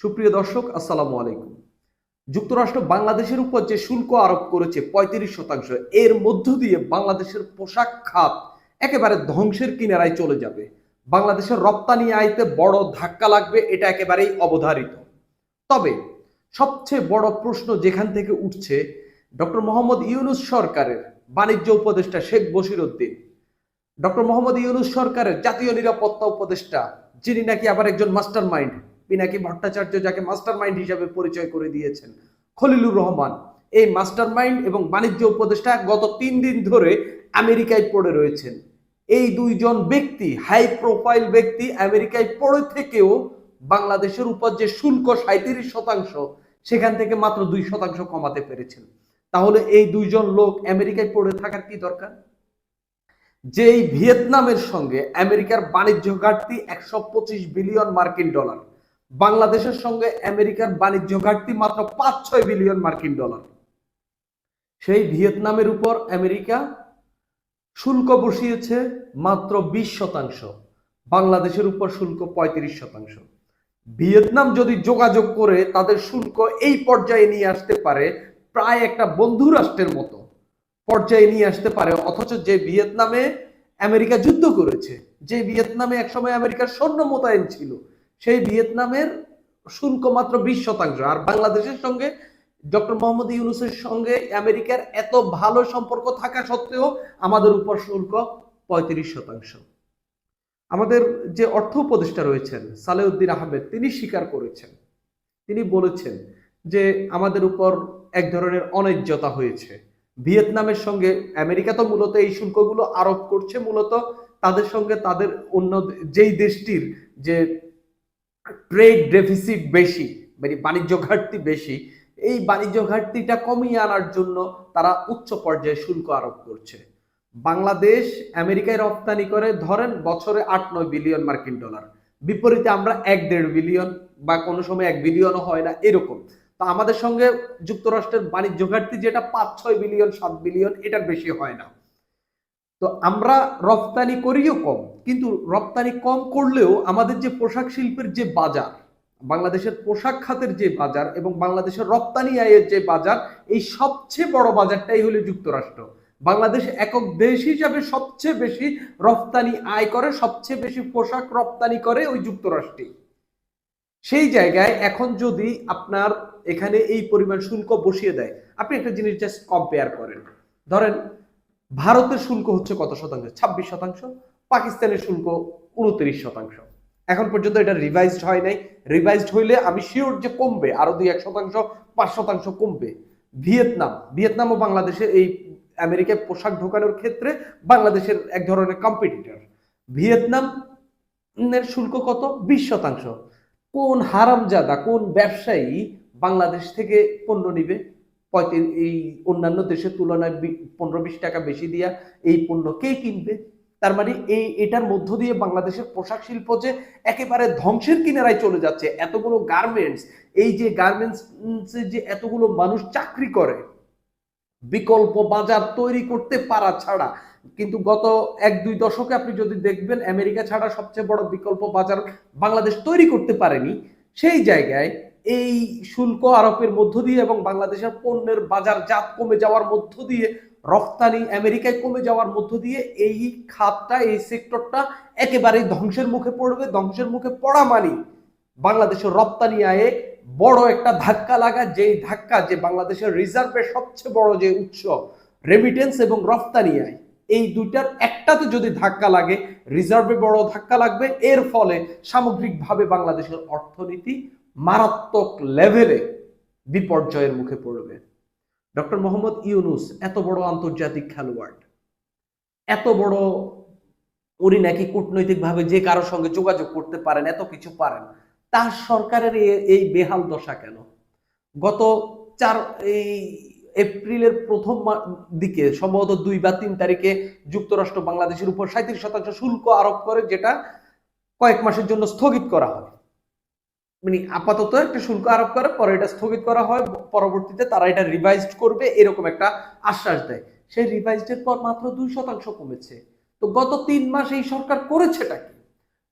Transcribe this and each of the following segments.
সুপ্রিয় দর্শক, আসসালামু আলাইকুম। যুক্তরাষ্ট্র বাংলাদেশের উপর যে শুল্ক আরোপ করেছে পঁয়ত্রিশ শতাংশ, এর মধ্য দিয়ে বাংলাদেশের পোশাক খাত একেবারে ধ্বংসের কিনারায় চলে যাবে। বাংলাদেশের রপ্তানি আয়তে বড় ধাক্কা লাগবে, এটা একেবারেই অবধারিত। তবে সবচেয়ে বড় প্রশ্ন যেখান থেকে উঠছে, ডক্টর মোহাম্মদ ইউনুস সরকারের বাণিজ্য উপদেষ্টা শেখ বশির উদ্দিন ডক্টর মোহাম্মদ ইউনুস সরকারের জাতীয় নিরাপত্তা উপদেষ্টা, যিনি নাকি আবার একজন মাস্টার মাইন্ড পিনাকি ভট্টাচার্য যাকে মাস্টার মাইন্ড হিসাবে পরিচয় করে দিয়েছেন। খলিলুর রহমান, এই মাস্টার মাইন্ড এবং বাণিজ্য উপদেষ্টা গত তিন দিন ধরে আমেরিকায় পড়ে রয়েছেন। এই দুইজন ব্যক্তি হাই প্রোফাইল ব্যক্তি, আমেরিকায় পড়ে থেকেও বাংলাদেশের উপর যে শুল্ক সাঁত্রিশ শতাংশ, সেখান থেকে মাত্র দুই শতাংশ কমাতে পেরেছেন। তাহলে এই দুইজন লোক আমেরিকায় পড়ে থাকার কি দরকার? যেই ভিয়েতনামের সঙ্গে আমেরিকার বাণিজ্য ঘাটতি একশো পঁচিশ বিলিয়ন মার্কিন ডলার। বাংলাদেশের সঙ্গে আমেরিকার বাণিজ্য ঘাটতি মাত্র পাঁচ ছয় বিলিয়ন মার্কিন ডলার। সেই ভিয়েতনামের উপর আমেরিকা শুল্ক বসিয়েছে মাত্র বিশ শতাংশ, বাংলাদেশের উপর শুল্ক পঁয়ত্রিশ শতাংশ। ভিয়েতনাম যদি যোগাযোগ করে, তাদের শুল্ক এই পর্যায়ে নিয়ে আসতে পারে প্রায় একটা বন্ধু রাষ্ট্রের মতো। পর্যায়ে নিয়ে আসতে পারে, অথচ যে ভিয়েতনামে আমেরিকা যুদ্ধ করেছে, যে ভিয়েতনামে একসময় আমেরিকার সৈন্য মোতায়েন ছিল সেই ভিয়েতনামের শুল্ক মাত্র বিশ শতাংশ। আর বাংলাদেশের সঙ্গে ডক্টর মোহাম্মদ ইউনুসের সঙ্গে আমেরিকার এত ভালো সম্পর্ক থাকা সত্ত্বেও আমাদের উপর শুল্ক পঁয়ত্রিশ শতাংশ। আমাদের যে অর্থ উপদেষ্টা রয়েছেন, সালেউদ্দিন আহমেদ, তিনি স্বীকার করেছেন। তিনি বলেছেন যে আমাদের উপর এক ধরনের অন্যায্যতা হয়েছে। ভিয়েতনামের সঙ্গে আমেরিকা তো মূলত এই শুল্কগুলো আরোপ করছে, মূলত তাদের সঙ্গে তাদের অন্য যেই দেশটির যে ট্রেড ডেফিসিট বেশি মানে বাণিজ্য ঘাটতি বেশি, এই বাণিজ্য ঘাটতিটা কমিয়ে আনার জন্য তারা উচ্চ পর্যায়ে শুল্ক আরোপ করছে। বাংলাদেশ, আমেরিকায় রপ্তানি করে ধরেন বছরে আট নয় বিলিয়ন মার্কিন ডলার। বিপরীতে আমরা এক দেড় বিলিয়ন বা কোনো সময় এক বিলিয়নও হয় না, এরকম। তো আমাদের সঙ্গে যুক্তরাষ্ট্রের বাণিজ্য ঘাটতি যেটা পাঁচ ছয় বিলিয়ন, সাত বিলিয়ন, এটার বেশি হয় না। তো আমরা রপ্তানি করিও কম, কিন্তু রপ্তানি কম করলেও আমাদের যে পোশাক শিল্পের যে বাজার, বাংলাদেশের পোশাক খাতের যে বাজার এবং বাংলাদেশের রপ্তানি আয়ের যে বাজার, এই সবচেয়ে বড় বাজারটাই হলো যুক্তরাষ্ট্র। বাংলাদেশ একক দেশ হিসাবে সবচেয়ে বেশি রপ্তানি আয় করে, সবচেয়ে বেশি পোশাক রপ্তানি করে ওই যুক্তরাষ্ট্রেই সেই জায়গায় এখন যদি আপনার এখানে এই পরিমাণ শুল্ক বসিয়ে দেয়, আপনি একটা জিনিস জাস্ট কম্পেয়ার করেন। ধরেন ভারতের শুল্ক হচ্ছে কত শতাংশ? ছাব্বিশ শতাংশ, পাকিস্তানের শুল্ক উনত্রিশ শতাংশ। এখন পর্যন্ত এটা রিভাইজড হয় নাই। রিভাইজড হইলে আমি শিওর যে কমবে, আরও দুই এক শতাংশ, পাঁচ শতাংশ কমবে। ভিয়েতনাম ভিয়েতনাম ও বাংলাদেশে এই আমেরিকায় পোশাক ঢোকানোর ক্ষেত্রে বাংলাদেশের এক ধরনের কম্পিটিটর ভিয়েতনাম এর শুল্ক কত? বিশ শতাংশ। কোন হারামজাদা, কোন ব্যবসায়ী বাংলাদেশ থেকে পণ্য নিবে? পঁয়ত্রিশ এই অন্যান্য দেশের তুলনায় পনেরো বিশ টাকা বেশি দিয়া এই পণ্য কে কিনবে? তার মানে এই, এটার মধ্য দিয়ে বাংলাদেশের পোশাক শিল্প যে একেবারে ধ্বংসের কিনারায় চলে যাচ্ছে, এতগুলো গার্মেন্টস এই যে গার্মেন্টস যে এতগুলো মানুষ চাকরি করে, বিকল্প বাজার তৈরি করতে পারা ছাড়া, কিন্তু গত এক, দুই দশকে আপনি যদি দেখবেন, আমেরিকা ছাড়া সবচেয়ে বড় বিকল্প বাজার বাংলাদেশ তৈরি করতে পারেনি, সেই জায়গায় এই শুল্ক আরোপের মধ্য দিয়ে এবং বাংলাদেশের পণ্যের বাজার জাত কমে যাওয়ার মধ্য দিয়ে রফতানি আমেরিকায় কমে যাওয়ার মধ্য দিয়ে এই খাতটা, এই সেক্টরটা একেবারেই ধ্বংসের মুখে পড়বে। ধ্বংসের মুখে পড়া মানি বাংলাদেশের রপ্তানি আয়ে বড় একটা ধাক্কা লাগা। যেই ধাক্কা যে বাংলাদেশের রিজার্ভের সবচেয়ে বড় যে উৎস রেমিটেন্স এবং রপ্তানি আয়, এই দুইটার একটাতে যদি ধাক্কা লাগে, রিজার্ভে বড় ধাক্কা লাগবে। এর ফলে সামগ্রিকভাবে বাংলাদেশের অর্থনীতি মারাত্মক লেভেলে বিপর্যয়ের মুখে পড়বে। ডক্টর মোহাম্মদ ইউনুস, এত বড় আন্তর্জাতিক খেলোয়াড়, এত বড় উনি নাকি কূটনৈতিকভাবে যে কারোর সঙ্গে যোগাযোগ করতে পারেন, এত কিছু পারেন, তার সরকারের এই বেহাল দশা কেন? গত চার, এই এপ্রিলের প্রথম দিকে সম্ভবত দুই বা তিন তারিখে যুক্তরাষ্ট্র বাংলাদেশের উপর সাঁত্রিশ শতাংশ শুল্ক আরোপ করে, যেটা কয়েক মাসের জন্য স্থগিত করা হয়। মানে আপাতত একটা শুল্ক আরোপ করে, পরে এটা স্থগিত করা হয়, পরবর্তীতে তারা এটা রিভাইজড করবে, এরকম একটা আশ্বাস দেয়। সেই রিভাইজডের পর মাত্র দুই শতাংশ কমেছে। তো গত তিন মাস এই সরকার করেছেটা কি?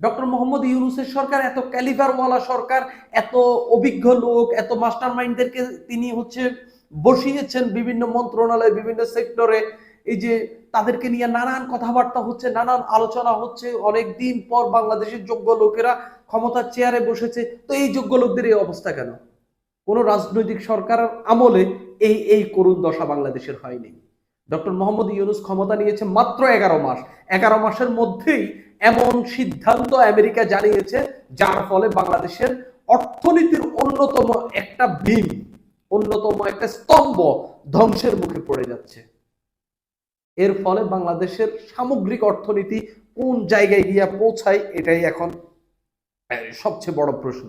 ডক্টর মোহাম্মদ ইউনুসের সরকার, এত ক্যালিভারওয়ালা সরকার, এত অভিজ্ঞ লোক, এত মাস্টার মাইন্ডদেরকে তিনি হচ্ছে বসিয়েছেন বিভিন্ন মন্ত্রণালয়, বিভিন্ন সেক্টরে। এই যে তাদেরকে নিয়ে নানান কথাবার্তা হচ্ছে, নানান আলোচনা হচ্ছে। অনেক দিন পর বাংলাদেশের যোগ্য লোকেরা ক্ষমতার চেয়ারে বসেছে। তো এই যোগ্য লোকদের এই অবস্থা কেন? কোন রাজনৈতিক সরকারের আমলে এই এই করুণ দশা বাংলাদেশের হয়নি। ডক্টর মোহাম্মদ ইউনুস ক্ষমতা নিয়েছে মাত্র এগারো মাস। এগারো মাসের মধ্যেই এমন সিদ্ধান্ত আমেরিকা জানিয়েছে, যার ফলে বাংলাদেশের অর্থনীতির অন্যতম একটা বিম অন্যতম একটা স্তম্ভ ধ্বংসের মুখে পড়ে যাচ্ছে। এর ফলে বাংলাদেশের সামগ্রিক অর্থনীতি কোন জায়গায় গিয়া পৌঁছায় এটাই এখন সবচেয়ে বড় প্রশ্ন।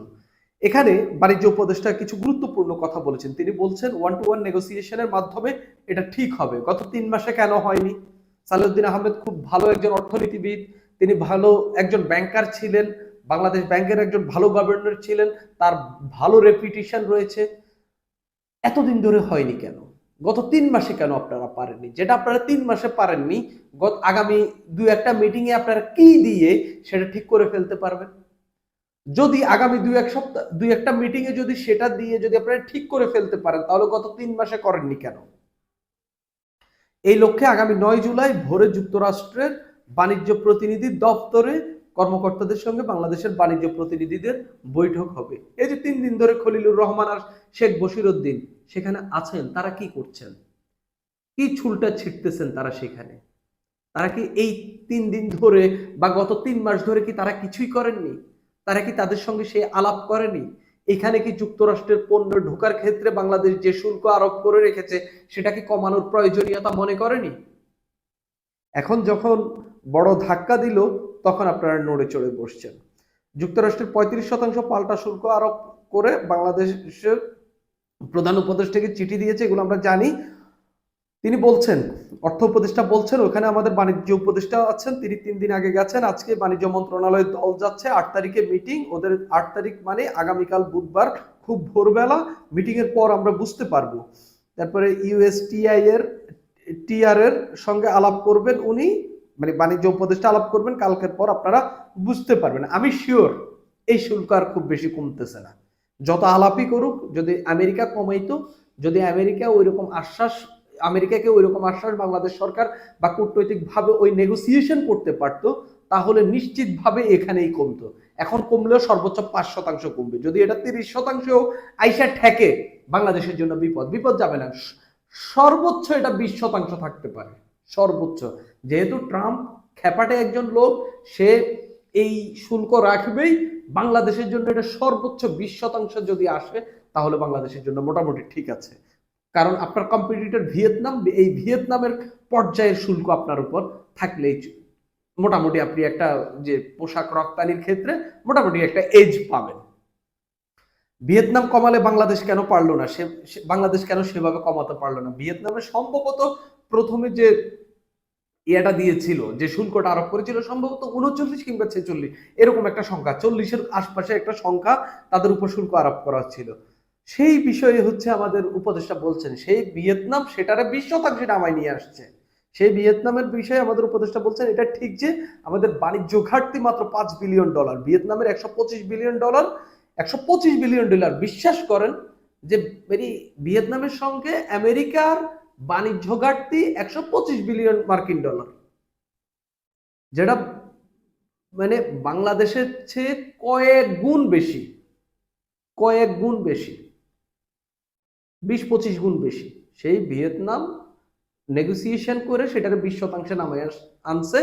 এখানে বাণিজ্য উপদেষ্টা কিছু গুরুত্বপূর্ণ কথা বলেছেন। তিনি বলছেন ওয়ান টু ওয়ান নেগোসিয়েশনের মাধ্যমে এটা ঠিক হবে। গত তিন মাসে কেন হয়নি? সালেউদ্দিন আহমেদ খুব ভালো একজন অর্থনীতিবিদ, তিনি ভালো একজন ব্যাংকার ছিলেন, বাংলাদেশ ব্যাংকের একজন ভালো গভর্নর ছিলেন, তার ভালো রেপুটেশন রয়েছে। এতদিন ধরে হয়নি কেন? গত তিন মাসে কেন আপনারা পারেননি? যেটা আপনারা তিন মাসে পারেননি, গত আগামী দু একটা মিটিং এ আপনারা কি দিয়ে সেটা ঠিক করে ফেলতে পারবেন? যদি আগামী দুই এক সপ্তাহ দুই একটা মিটিং এ যদি সেটা দিয়ে যদি আপনারা ঠিক করে ফেলতে পারেন, তাহলে গত তিন মাসে করেননি কেন? এই লক্ষ্যে আগামী নয় জুলাই ভোরে যুক্তরাষ্ট্রের বাণিজ্য প্রতিনিধি দপ্তরে কর্মকর্তাদের সঙ্গে বাংলাদেশের বাণিজ্য প্রতিনিধিদের বৈঠক হবে। এই যে তিন দিন ধরে খলিলুর রহমান আর শেখ বশিরউদ্দিন সেখানে আছেন, তারা কি করছেন? কি ছুলটা ছিটতেছেন তারা সেখানে? তারা কি এই তিন দিন ধরে বা গত তিন মাস ধরে কি তারা কিছুই করেননি? তারা কি তাদের সঙ্গে সেই আলাপ করেনি? এখানে কি যুক্তরাষ্ট্রের পণ্য ঢোকার ক্ষেত্রে বাংলাদেশ যে শুল্ক আরোপ করে রেখেছে, সেটা কি কমানোর প্রয়োজনীয়তা মনে করেনি? এখন যখন বড় ধাক্কা দিল, তখন আপনারা নড়ে চড়ে বসছেন। যুক্তরাষ্ট্রের পঁয়ত্রিশ শতাংশ পাল্টা শুল্ক আরোপ করে বাংলাদেশের প্রধান উপদেষ্টাকে চিঠি দিয়েছে, এগুলো আমরা জানি। তিনি বলছেন, অর্থ উপদেষ্টা বলছেন, ওখানে আমাদের বাণিজ্য উপদেষ্টা আছেন, তিনি তিন দিন আগে গেছেন। আজকে বাণিজ্য মন্ত্রণালয়ের দল যাচ্ছে, আট তারিখে মিটিং, ওদের আট তারিখ মানে আগামীকাল বুধবার, খুব ভোরবেলা মিটিং এর পর আমরা বুঝতে পারব। তারপরে ইউএসটিআই এর টিআর এর সঙ্গে আলাপ করবেন উনি মানে বাণিজ্য উপদেষ্টা আলাপ করবেন, কালকের পর আপনারা বুঝতে পারবেন। আমি শিওর এই শুল্ক আর খুব বেশি কমতেছে না। যত আলাপই করুক, যদি আমেরিকা কমাইতো, যদি আমেরিকা ওই রকম আশ্বাস, আমেরিকাকে ওই রকম আশ্বাস বাংলাদেশ সরকার বা কূটনৈতিকভাবে ওই নেগোসিয়েশন করতে পারতো, তাহলে নিশ্চিতভাবে এখানেই কমতো। এখন কমলেও সর্বোচ্চ পাঁচ শতাংশ কমবে। যদি এটা তিরিশ শতাংশ আইসা ঠেকে বাংলাদেশের জন্য বিপদ। বিপদ যাবে না। সর্বোচ্চ এটা বিশ শতাংশ থাকতে পারে। সর্বোচ্চ। যেহেতু ট্রাম্প খ্যাপাটে একজন লোক, সে এই শুল্ক রাখবেই বাংলাদেশের জন্য এটা সর্বোচ্চ বিশ শতাংশ যদি আসে, তাহলে বাংলাদেশের জন্য মোটামুটি ঠিক আছে। কারণ আপনার কম্পিটিটর ভিয়েতনাম, এই ভিয়েতনামের পর্যায়ের শুল্ক আপনার উপর থাকলেই মোটামুটি আপনি একটা যে পোশাক রপ্তানির ক্ষেত্রে মোটামুটি একটা এজ পাবেন। ভিয়েতনাম কমালে বাংলাদেশ কেন পারল না? সে, বাংলাদেশ কেন সেভাবে কমাতে পারল না? ভিয়েতনামে সম্ভবত প্রথমে যে ইয়েটা দিয়েছিল, যে শুল্কটা আরোপ করেছিল, সম্ভবত উনচল্লিশ কিংবা ছেচল্লিশ, এরকম একটা সংখ্যা, চল্লিশের আশপাশে একটা সংখ্যা তাদের উপর শুল্ক আরোপ করা ছিল সেই বিষয়ে হচ্ছে আমাদের উপদেষ্টা বলছেন, সেই ভিয়েতনাম সেটারে বিশ শতাংশ নামায় নিয়ে আসছে। সেই ভিয়েতনামের বিষয়ে আমাদের উপদেষ্টা বলছেন, এটা ঠিক যে আমাদের বাণিজ্য ঘাটতি মাত্র পাঁচ বিলিয়ন ডলার, ভিয়েতনামের একশো পঁচিশ বিলিয়ন ডলার, একশো পঁচিশ বিলিয়ন ডলার। বিশ্বাস করেন যে ভেরি ভিয়েতনামের সঙ্গে আমেরিকার বাণিজ্য ঘাটতি একশো পঁচিশ বিলিয়ন মার্কিন ডলার। যেটা মানে বাংলাদেশের চেয়ে কয়েক গুণ বেশি, কয়েক গুণ বেশি, বিশ পঁচিশ গুণ বেশি। সেই ভিয়েতনাম নেগোসিয়েশন করে সেটাকে বিশ শতাংশে নামে আনছে,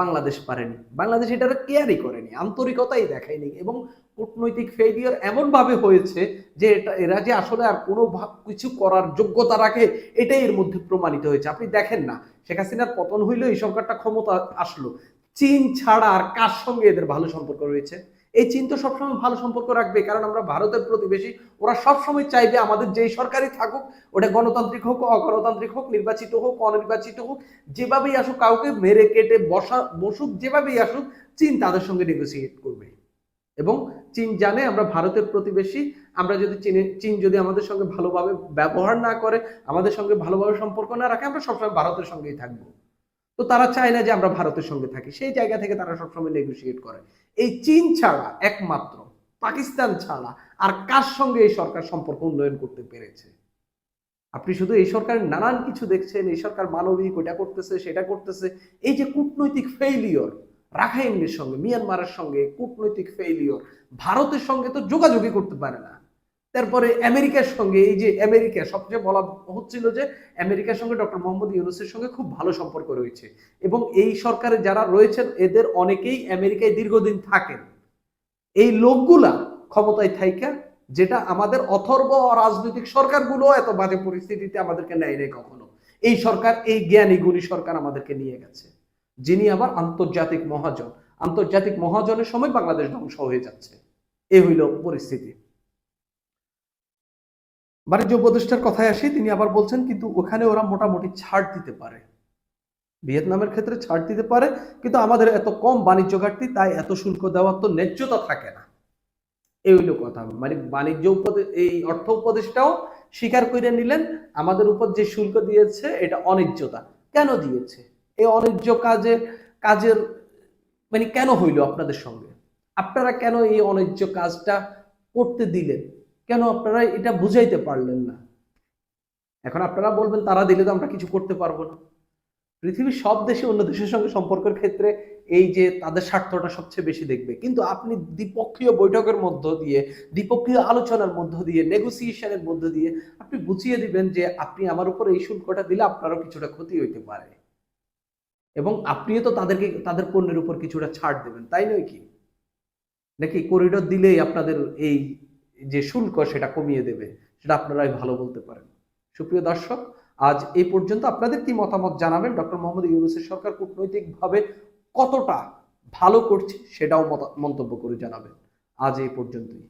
বাংলাদেশ পারেনি। বাংলাদেশ এটাকে কেয়ারই করেনি, আন্তরিকতাই দেখায়নি এবং কূটনৈতিক ফেলিয়ার এমন ভাবে হয়েছে যে এটা, এরা যে আসলে আর কোনো কিছু করার যোগ্যতা রাখে, এটাই এর মধ্যে প্রমাণিত হয়েছে। আপনি দেখেন না, শেখ হাসিনার পতন হইলেও এই সরকারটা ক্ষমতা আসলো। চীন ছাড়া আর কার সঙ্গে এদের ভালো সম্পর্ক রয়েছে? এই চীন তো সবসময় ভালো সম্পর্ক রাখবে, কারণ আমরা ভারতের প্রতিবেশী। ওরা সবসময় চাইবে আমাদের যেই সরকারই থাকুক, ওটা গণতান্ত্রিক হোক, অগণতান্ত্রিক হোক, নির্বাচিত হোক, অনির্বাচিত হোক, যেভাবেই আসুক, কাউকে মেরে কেটে বসা, বসুক, যেভাবেই আসুক, চীন তাদের সঙ্গে নেগোসিয়েট করবে। এবং চীন জানে আমরা ভারতের প্রতিবেশী, আমরা যদি চীনে, চীন যদি আমাদের সঙ্গে ভালোভাবে ব্যবহার না করে, আমাদের সঙ্গে ভালোভাবে সম্পর্ক না রাখে, আমরা সবসময় ভারতের সঙ্গেই থাকব। তো তারা চায় না যে আমরা ভারতের সঙ্গে থাকি, সেই জায়গা থেকে তারা সবসময় নেগোসিয়েট করে। এই চীন ছাড়া একমাত্র, পাকিস্তান ছাড়া আর কার সঙ্গে এই সরকার সম্পর্ক উন্নয়ন করতে পেরেছে? আপনি শুধু এই সরকার নানান কিছু দেখছেন, এই সরকার মানবিক ওটা করতেছে, সেটা করতেছে, এই যে কূটনৈতিক ফেইলিওর রাখাইনের সঙ্গে, মিয়ানমারের সঙ্গে কূটনৈতিক ফেইলিওর ভারতের সঙ্গে তো যোগাযোগই করতে পারে না। তারপরে আমেরিকার সঙ্গে, এই যে আমেরিকা, সবচেয়ে বলা হচ্ছিল যে আমেরিকার সঙ্গে ডক্টর মোহাম্মদ ইউনুসের সঙ্গে খুব ভালো সম্পর্ক রয়েছে। এবং এই সরকারে যারা রয়েছেন, এদের অনেকেই আমেরিকায় দীর্ঘদিন থাকেন। এই লোকগুলা ক্ষমতায় থাইকা, যেটা আমাদের অথর্ব রাজনৈতিক সরকারগুলো এত বাজে পরিস্থিতিতে আমাদেরকে নেয় নেই কখনো। এই সরকার, এই জ্ঞানী, গুণী সরকার আমাদেরকে নিয়ে গেছে। যিনি আবার আন্তর্জাতিক মহাজন। আন্তর্জাতিক মহাজনের সময় বাংলাদেশ ধ্বংস হয়ে যাচ্ছে। এই হইল পরিস্থিতি। বাণিজ্য উপদেষ্টার কথায় আসি, তিনি আবার বলছেন, কিন্তু ওখানে ওরা মোটামুটি ছাড় দিতে পারে। ভিয়েতনামের ক্ষেত্রে ছাড় দিতে পারে, কিন্তু আমাদের এত কম বাণিজ্য ঘাটতি, তাই এত শুল্ক দেওয়ার তো ন্যায্যতা থাকে না। এই হইল কথা। মানে বাণিজ্য উপদেশ এই অর্থ উপদেশটাও স্বীকার করে নিলেন, আমাদের উপর যে শুল্ক দিয়েছে, এটা অন্যায্যতা। কেন দিয়েছে? এই অন্যায্য কাজের কাজের মানে কেন হইল আপনাদের সঙ্গে? আপনারা কেন এই অন্যায্য কাজটা করতে দিলেন? কেন আপনারা এটা বুঝাইতে পারলেন না? এখন আপনারা বলবেন, তারা দিলে তো আমরা কিছু করতে পারব না। পৃথিবীর সব দেশে অন্য দেশের সঙ্গে সম্পর্কের ক্ষেত্রে এই যে তাদের স্বার্থটা সবচেয়ে বেশি দেখবে। কিন্তু আপনি দ্বিপক্ষীয় বৈঠকের মধ্য দিয়ে, দ্বিপক্ষীয় আলোচনার মধ্য দিয়ে নেগোসিয়েশনের মধ্য দিয়ে আপনি বুঝিয়ে দিবেন যে আপনি আমার উপর এই শুল্কটা দিলে আপনারও কিছুটা ক্ষতি হইতে পারে। এবং আপনিও তো তাদেরকে, তাদের পণ্যের উপর কিছুটা ছাড় দেবেন, তাই নয় কি? নাকি করিডোর দিলেই আপনাদের এই যে শুল্ক সেটা কমিয়ে দেবে, সেটা আপনারাই ভালো বলতে পারেন। সুপ্রিয় দর্শক, আজ এই পর্যন্ত আপনাদের কি মতামত জানাবেন? ডক্টর মোহাম্মদ ইউনুসের সরকার কূটনৈতিকভাবে কতটা ভালো করছে সেটাও মন্তব্য করে জানাবেন। আজ এই পর্যন্তই।